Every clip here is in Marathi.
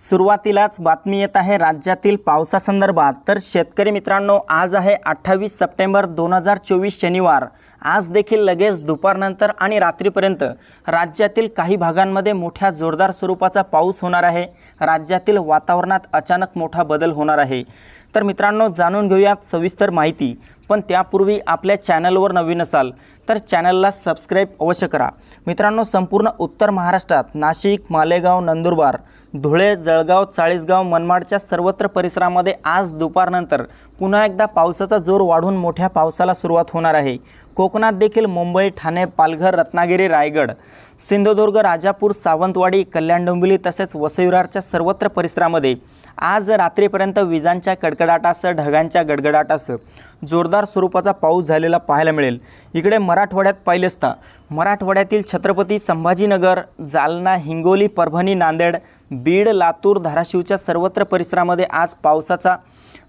सुरुवातीलाच बातमी येत आहे राज्यातील पावसासंदर्भात. तर शेतकरी मित्रांनो आज आहे अठ्ठावीस सप्टेंबर दोन हजार चोवीस शनिवार. आज देखील लगेच दुपारनंतर आणि रात्रीपर्यंत राज्यातील काही भागांमध्ये मोठ्या जोरदार स्वरूपाचा पाऊस होणार आहे. राज्यातील वातावरणात अचानक मोठा बदल होणार आहे. तर मित्रांनो जाणून घेऊयात सविस्तर माहिती. पण त्यापूर्वी आपल्या चॅनलवर नवीन असाल तर चॅनलला सबस्क्राईब अवश्य करा. मित्रांनो संपूर्ण उत्तर महाराष्ट्रात नाशिक मालेगाव नंदुरबार धुळे जळगाव चाळीसगाव मनमाडच्या सर्वत्र परिसरामध्ये आज दुपारनंतर पुन्हा एकदा पावसाचा जोर वाढून मोठ्या पावसाला सुरुवात होणार आहे. कोकणात देखील मुंबई ठाणे पालघर रत्नागिरी रायगड सिंधुदुर्ग राजापूर सावंतवाडी कल्याण डोंबिवली तसेच वसईविरारच्या सर्वत्र परिसरामध्ये आज रात्रीपर्यंत विजांच्या कडकडाटासह ढगांच्या गडगडाटासह जोरदार स्वरूपाचा पाऊस झालेला पाहायला मिळेल. इकडे मराठवाड्यात पाहिले असता मराठवाड्यातील छत्रपती संभाजीनगर जालना हिंगोली परभणी नांदेड बीड लातूर धाराशिवच्या सर्वत्र परिसरामध्ये आज पावसाचा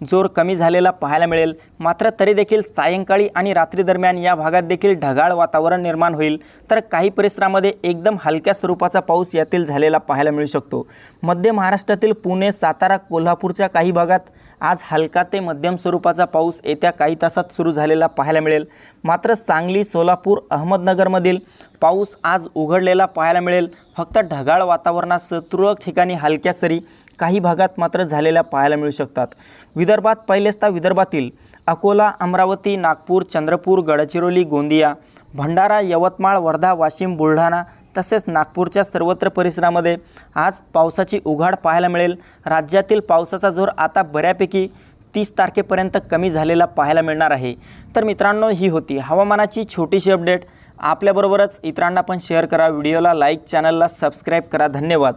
जोर कमी झालेला पाहायला मिळेल. मात्र तरी देखील सायंकाळी आणि रात्री दरम्यान या भागात देखील ढगाळ वातावरण निर्माण होईल. तर काही परिसरामध्ये एकदम हलक्या स्वरूपाचा पाऊस यातील झालेला पाहायला मिळू शकतो. मध्य महाराष्ट्रातील पुणे सातारा कोल्हापूरच्या काही भागात आज हलका ते मध्यम स्वरूपाचा पाऊस येत्या काही तासात सुरू झालेला पाहायला मिळेल. मात्र सांगली सोलापूर अहमदनगरमधील पाऊस आज उघडलेला पाहायला मिळेल. फक्त ढगाळ वातावरणासह तुरळक ठिकाणी हलक्या सरी काही भागात मात्र झालेल्या पाहायला मिळू शकतात. विदर्भात पहिलेचता विदर्भातील अकोला अमरावती नागपूर चंद्रपूर गडचिरोली गोंदिया भंडारा यवतमाळ वर्धा वाशिम बुलढाणा तसेच नागपूरच्या सर्वत्र परिसरामध्ये आज पावसाची उघाड पाहायला मिळेल. राज्यातील पावसाचा जोर आता बऱ्यापैकी तीस तारखेपर्यंत कमी झालेला पाहायला मिळणार आहे. तर मित्रांनो ही होती हवामानाची छोटीशी अपडेट. आपल्याबरोबरच इतरांना पण शेअर करा. व्हिडिओला लाईक चॅनलला सबस्क्राईब करा. धन्यवाद.